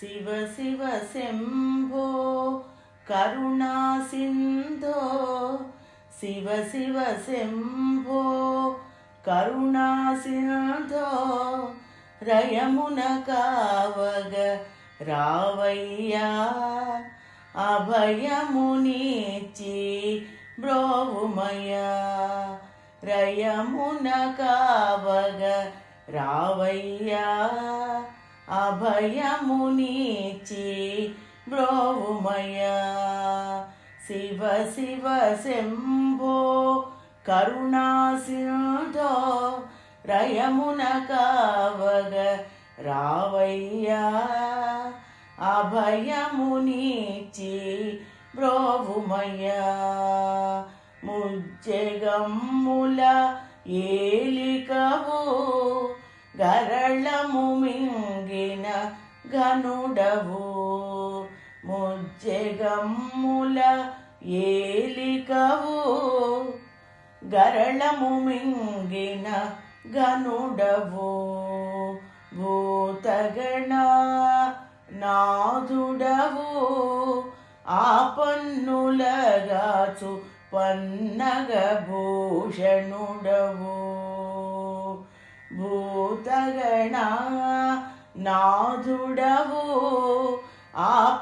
శివ శివ శంభో కరుణా సింధో. శివ శివ శంభో కరుణా సింధో. రయమున కావగ రావయ్యా అభయమునిచి బ్రోవుమయ్యా. రయమున కావగ రావయ్యా. అభయమునిచి బ్రోవుమయ్యా. శివ శివ శంభో కరుణాసింధో రయమున కావగ రావయ్యా. అభయమునిచి బ్రోవుమయ్యా. ముజ్జగమ్ముల ఏలికవు గరళము మింగిన గనుడవు. ముజ్జగమ్ముల ఏలికవు. గరళము మింగిన గనుడవు. భూతగణ నాదుడవు. ఆపన్నులగాచు పన్నగ భూషణుడవు. భూతగణ నాదుడవు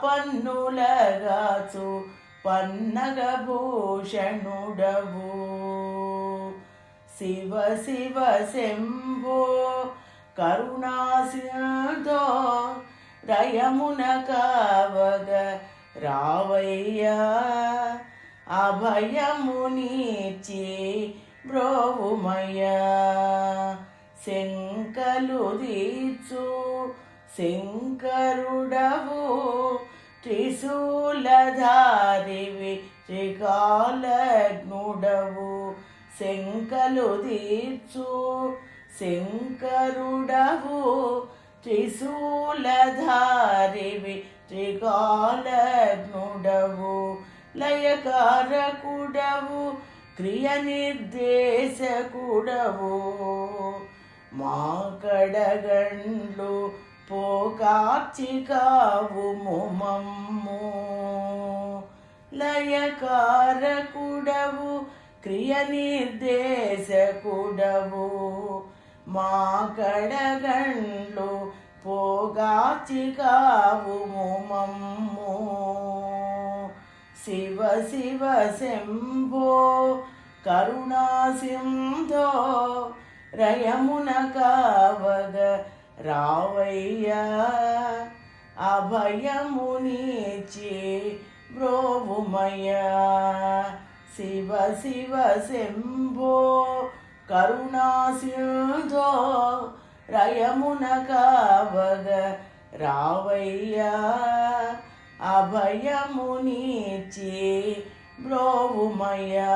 పన్నులగాచు పన్నగ భూషణుడవు శివ శివ శంభో కరుణాసింధో రయమున కావగ రావయ్యా. అభయమునిచి బ్రోవుమయ్యా. శంకలు దీచు శంకరుడవు త్రిశూలధారివి త్రికాలగ్నుడవు శంకలు తీర్చు శంకరుడవు త్రిశూలధారివి త్రికాలగ్నుడవు లయకారకుడవు క్రియ నిర్దేశకుడవు మా కడగండ్లు పోకాచి మమ్ము లయకారకుడవు క్రియ నిర్దేశకుడవు. మా కడగండ్లు పోగాచి మమ్ము శివ శివ శంభో కరుణా సింధో రయమున కావగ రావయ్యా అభయమునిచి బ్రోవుమయ్యా. శివ శివ శంభో కరుణాసింధో రయమున కావగ రావయ్యా అభయమునిచి బ్రోవుమయ్యా.